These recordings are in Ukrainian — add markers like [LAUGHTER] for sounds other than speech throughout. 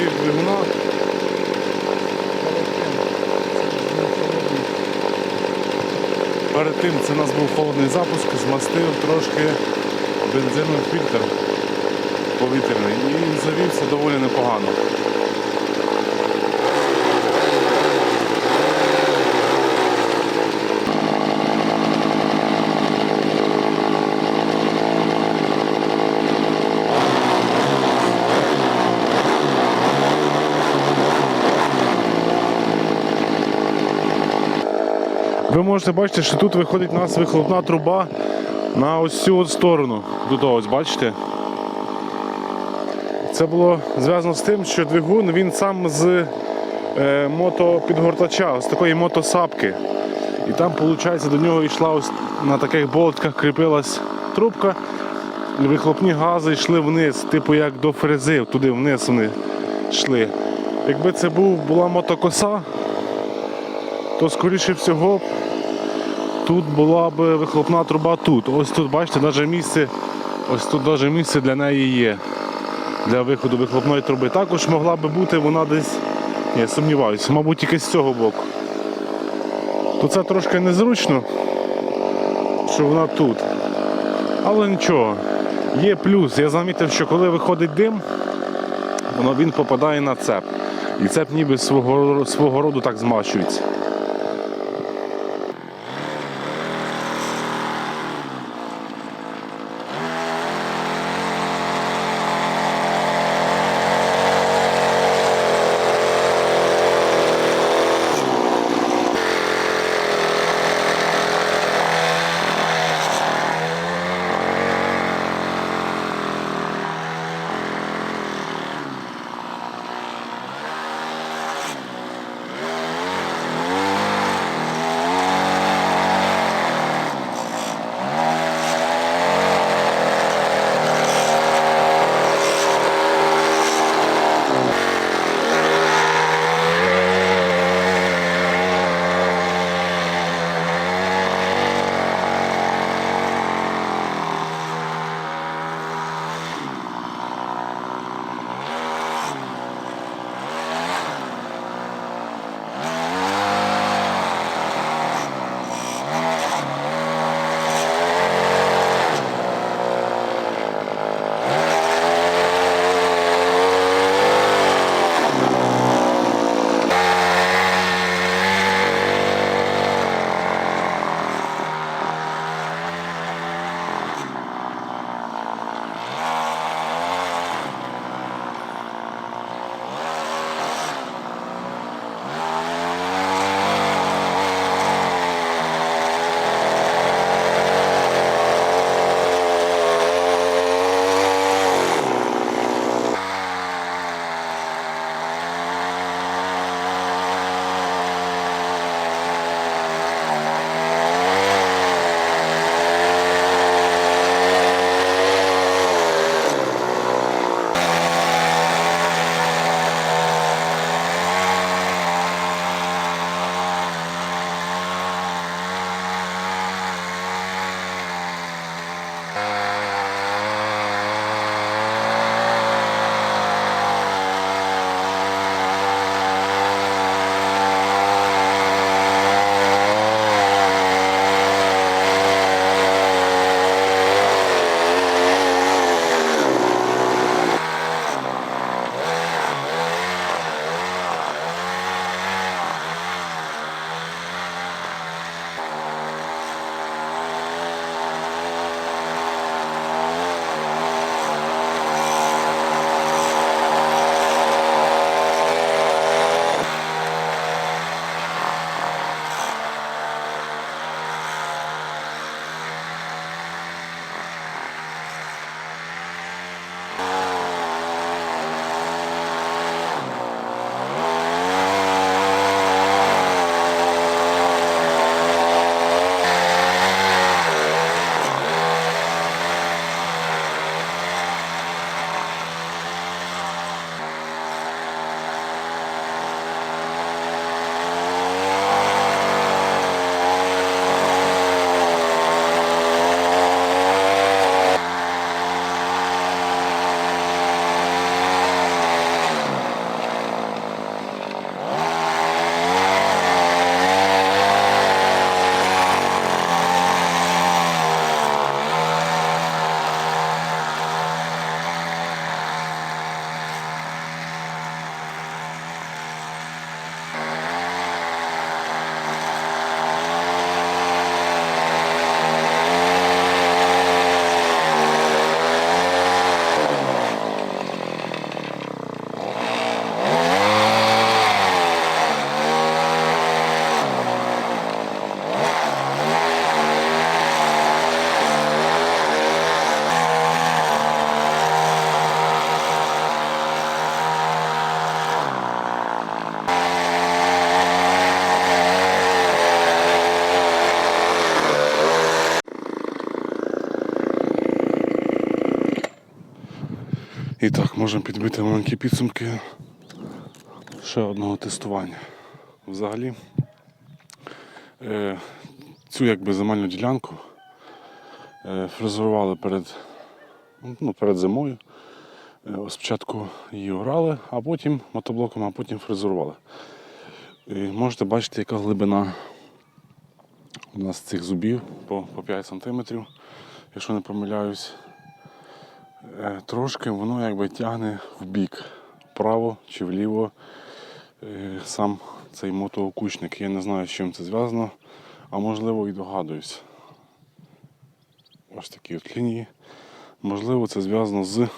завів двигуна. Перед тим це у нас був холодний запуск, змастив трошки бензиновий фільтр повітряний і завівся доволі непогано. Можете бачити, що тут виходить у нас вихлопна труба на ось цю от сторону. Тут ось, бачите? Це було зв'язано з тим, що двигун він сам з е, мотопідгортача, з такої мотосапки. І там, виходить, до нього йшла ось на таких болтках кріпилась трубка, і вихлопні гази йшли вниз, типу як до фрези, туди вниз вони йшли. Якби це був, була мотокоса, то скоріше всього тут була б вихлопна труба тут. Ось тут, бачите, навіть місце, ось тут навіть місце для неї є. Для виходу вихлопної труби. Також могла би бути вона десь, я сумніваюся, мабуть, тільки з цього боку. То це трошки незручно, що вона тут. Але нічого. Є плюс. Я замітив, що коли виходить дим, воно він попадає на цеп. І цеп ніби свого, свого роду так змащується. І так, можемо підбити маленькі підсумки ще одного тестування. Взагалі, е, цю якби земельну ділянку е, фрезерували перед, ну, перед зимою. Е, Спочатку її орали, а потім мотоблоком, а потім фрезерували. І можете бачити, яка глибина у нас цих зубів по, по 5 см, якщо не помиляюсь. Е, Трошки воно якби тягне в бік, вправо чи вліво е, сам цей мотоокучник. Я не знаю, з чим це зв'язано, а можливо і догадуюсь. Ось такі от лінії. Можливо, це зв'язано з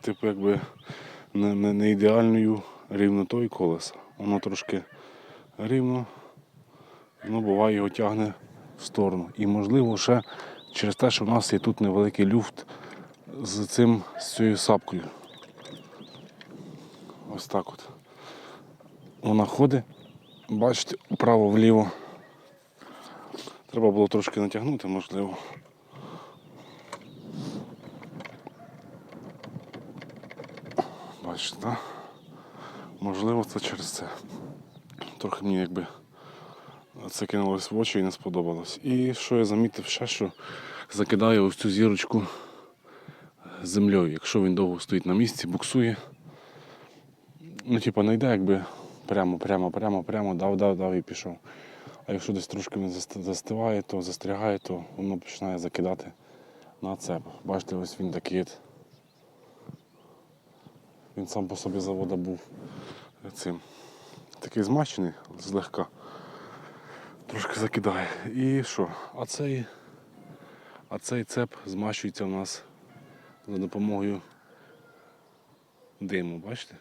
типу якби не, не, не ідеальною рівнотою колеса. Воно трошки рівно, воно буває його тягне в сторону. І можливо ще через те, що в нас є тут невеликий люфт з цим з цією сапкою. Ось так от. Вона ходить, бачите, вправо-вліво. Треба було трошки натягнути, можливо. Бачите, так? Можливо, це через це. Трохи мені якби це кинулось в очі і не сподобалось. І що я замітив ще, що закидає ось цю зірочку землею. Якщо він довго стоїть на місці, буксує. Ну, типа, не йде якби прямо, прямо, прямо, прямо, дав, дав, дав і пішов. А якщо десь трошки він застиває, то застрягає, то воно починає закидати на цеп. Бачите, ось він такий. Він сам по собі завода був цим. Такий змащений злегка. Трошки закидає. І що? А цей, а цей цеп змащується у нас за допомогою диму, бачите?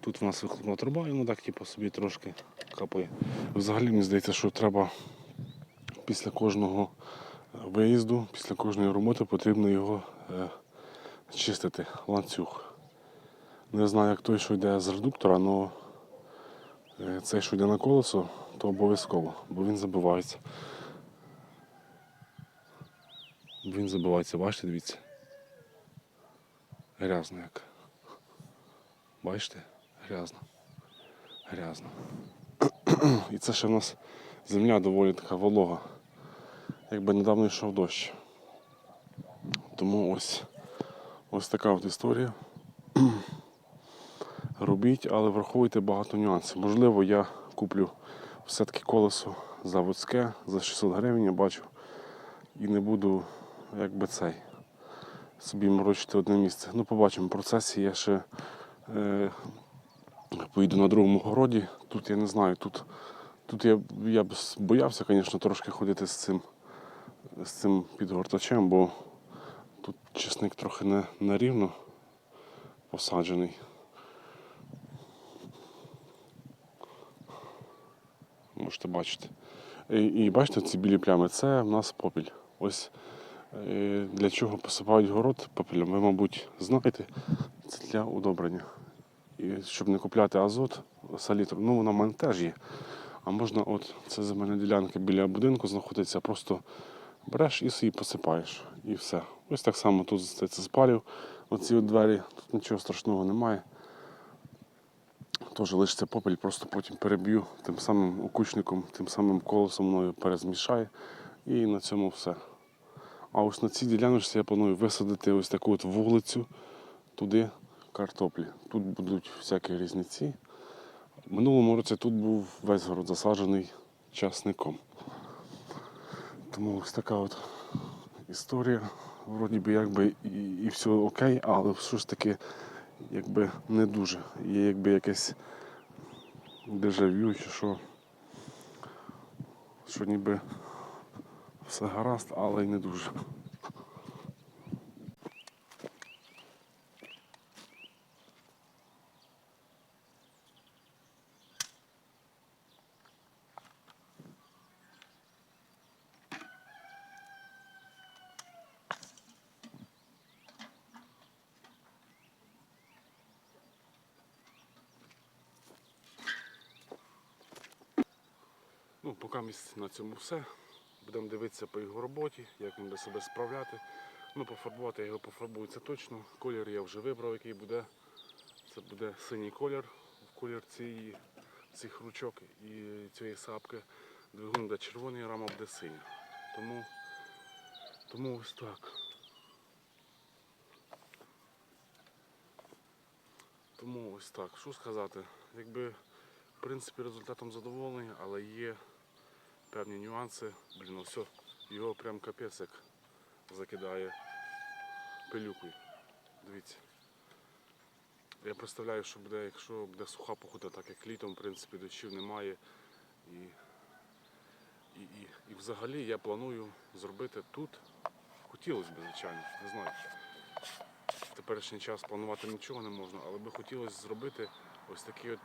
Тут у нас вихлопна труба, і воно так типу, собі трошки капає. Взагалі мені здається, що треба після кожного виїзду, після кожної роботи потрібно його е, чистити, ланцюг. Не знаю, як той, що йде з редуктора, але цей, що йде на колесо, то обов'язково, бо він забивається. Він забивається, бачите, дивіться. Грязно як. Бачите? Грязно. Грязно. [CLEARS THROAT] І це ще в нас земля доволі така волога. Якби недавно йшов дощ. Тому ось ось така от історія. [CLEARS THROAT] Робіть, але враховуйте багато нюансів. Можливо, я куплю все-таки колесо заводське за 600 гривень, я бачу. І не буду якби цей собі морочити одне місце. Ну, побачимо в процесі. Я ще е, поїду на другому городі. Тут я не знаю, тут, тут я, я б боявся, звісно, трошки ходити з цим, з цим підгортачем, бо тут чесник трохи не, нерівно посаджений. Можете бачити. І, і бачите, ці білі плями це в нас попіль. Ось для чого посипають город попелем, ви, мабуть, знаєте, це для удобрення. І щоб не купляти азот, салітру, ну вона в мене теж є. А можна, от це земельна ділянка біля будинку знаходиться, просто береш і собі посипаєш. І все. Ось так само тут це спалів. Оці от двері, тут нічого страшного немає. Теж лишиться попель, просто потім переб'ю тим самим окучником, тим самим колесом мною перезмішаю. І на цьому все. А ось на цій діляночці я планую висадити ось таку от вулицю туди картоплі. Тут будуть всякі різниці. Минулому році тут був весь город засаджений часником. Тому ось така от історія. Вроді би якби і, і все окей, але все ж таки якби не дуже. Є якби якесь дежавю що. Що ніби все гаразд, але й не дуже. Ну, поки на цьому все. Будемо дивитися по його роботі, як він буде себе справляти. Ну, пофарбувати я його пофарбую це точно. Колір я вже вибрав, який буде. Це буде синій колір, колір цієї, цих ручок і цієї сапки. Двигун буде червоний, рама буде синя. Тому, тому ось так. Тому ось так. Що сказати? Якби, в принципі, результатом задоволений, але є певні нюанси. Блін, ну все, його прям капець як закидає пилюкою. Дивіться. Я представляю, що буде, якщо буде суха погода, так як літом, в принципі, дощів немає. І, і, і, і взагалі я планую зробити тут. Хотілося б, звичайно, не знаю. В теперішній час планувати нічого не можна, але би хотілося зробити ось такий от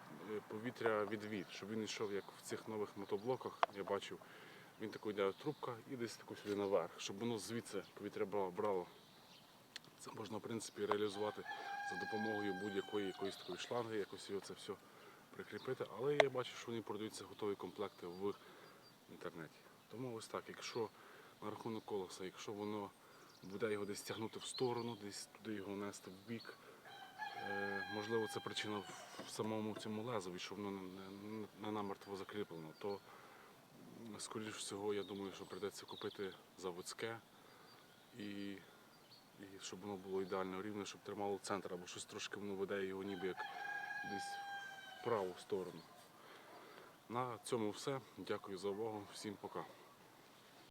повітря відвід, щоб він йшов як в цих нових мотоблоках, я бачив. Він такий йде трубка і десь таку сюди наверх, щоб воно звідси повітря брало. брало. Це можна в принципі реалізувати за допомогою будь-якої якоїсь такої шланги, якось його це все прикріпити. Але я бачу, що вони продаються готові комплекти в інтернеті. Тому ось так, якщо на рахунок колеса, якщо воно буде його десь тягнути в сторону, десь туди його нести в бік, е, можливо, це причина в- самому цьому лезові, що воно не, не намертво закріплено, то скоріш всього, я думаю, що прийдеться купити заводське і і щоб воно було ідеально рівне, щоб тримало центр, або щось трошки воно веде його ніби як десь в праву сторону. На цьому все. Дякую за увагу. Всім пока.